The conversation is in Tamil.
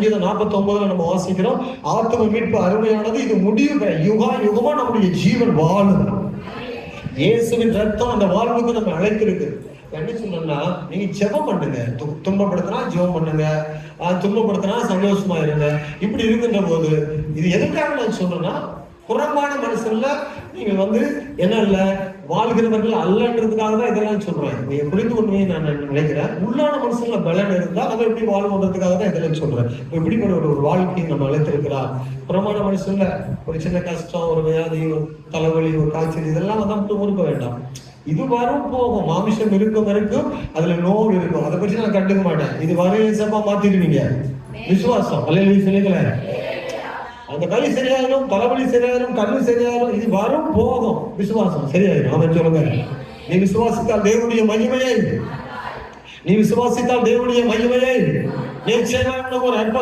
சங்கீதம் நாற்பத்தி ஒன்பதுல நம்ம வாசிக்கிறோம். ஆத்ம மீட்பு அருமையானது. இது முடிவு யுகா யுகமா நம்முடைய ஜீவன் வாழும். இயேசுவின் ரத்தம் அந்த வாழ்வுக்கு நம்ம அழைத்திருக்கு. என்ன சொன்னோம்னா நீங்க ஜெபம் பண்ணுங்க. து- துன்பப்படுத்தினா ஜெபம் பண்ணுங்க. துன்பப்படுத்தினா சந்தோஷமா இருங்க. இப்படி இருக்கின்ற போது இது எதுக்காக நான் சொல்றேன்னா புறம்பான மனுஷன்ல நீங்க வந்து என்ன இல்ல வாழ்கிறவர்கள் அல்லன்றதுக்காக தான் இதெல்லாம் சொல்றேன் நீங்க புரிந்து கொள்வீங்க நான் நினைக்கிறேன். உள்ளான மனுஷன்ல பலன் இருந்தா அதை எப்படி வாழ்வுன்றதுக்காக தான் இதெல்லாம் சொல்றேன் இப்ப இப்படிப்பட்ட ஒரு ஒரு வாழ்க்கையை நம்ம அழைத்திருக்கிறார்? புறமான மனுஷன்ல ஒரு சின்ன கஷ்டம் ஒரு வியாதி ஒரு தலைவலி ஒரு காய்ச்சல் இதெல்லாம் வந்து மட்டும் வேண்டாம். இது வரும் போகும். மாமிசம் இருக்கும் வரைக்கும் அதுல நோவு இருக்கும். அதை பற்றி நான் கண்டுக்க மாட்டேன். இது வரையசமா மாத்திடுவீங்க. விசுவாசம். அல்ல சொல்லிக்கல? அந்த கை சரியாயிரும் தலைவலி சரியாயிரும் கண்ணு சரியாயிரும் இது வரும் போகும். விசுவாசம். சரியாயிரும். அவன் சொல்லுங்க. நீ விசுவாசித்தால் தேவனுடைய மகிமையை நீ விசுவாசித்தால் தேவனுடைய மகிமையை நிச்சயமாக ஒரு அற்புதம்